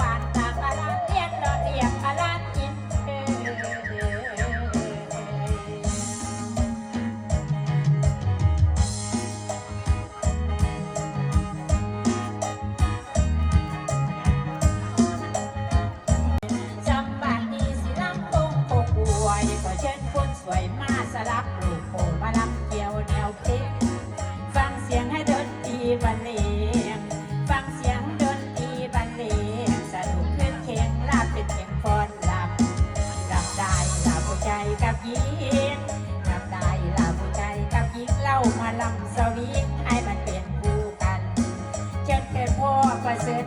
วานตามมาลาเรียนรอเรียนมาลากินเออจำบานนี้สิลำตรงปกวยก็เช่นคนสวยมาสลับลูกโผมาลำเกี่ยวแนวเพลงฟังเสียงให้ดนตรีวันนี้ กินจำได้ลาผู้ใจกับยิงเล่ามาลำสวิงให้มันเป็นคู่กันจนเป็นพ่อประเสริฐ